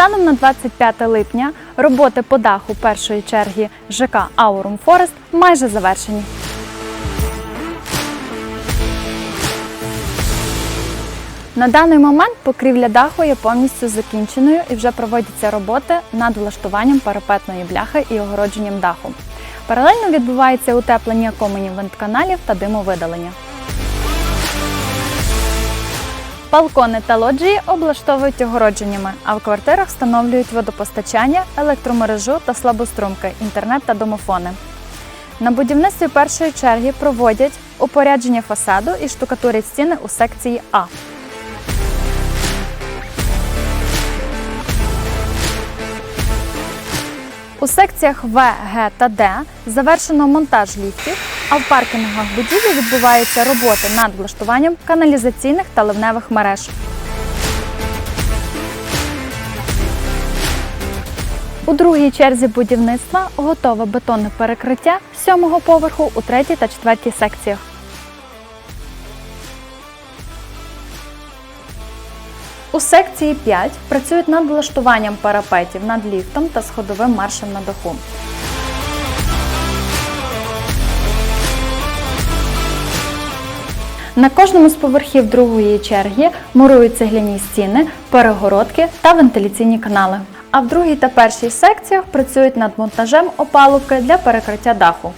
Станом на 25 липня роботи по даху першої черги ЖК Аурум Форест майже завершені. На даний момент покрівля даху є повністю закінченою і вже проводяться роботи над влаштуванням парапетної бляхи і огородженням даху. Паралельно відбувається утеплення коменів вентканалів та димовидалення. Балкони та лоджії облаштовують огородженнями, а в квартирах встановлюють водопостачання, електромережу та слабострумки, інтернет та домофони. На будівництві першої черги проводять упорядження фасаду і штукатурять стіни у секції А. У секціях В, Г та Д завершено монтаж ліфтів, а в паркінгах будівлі відбуваються роботи над влаштуванням каналізаційних та ливневих мереж. У другій черзі будівництва готове бетонне перекриття сьомого поверху у третій та четвертій секціях. У секції 5 працюють над влаштуванням парапетів над ліфтом та сходовим маршем на даху. На кожному з поверхів другої черги мурують цегляні стіни, перегородки та вентиляційні канали. А в другій та першій секціях працюють над монтажем опалубки для перекриття даху.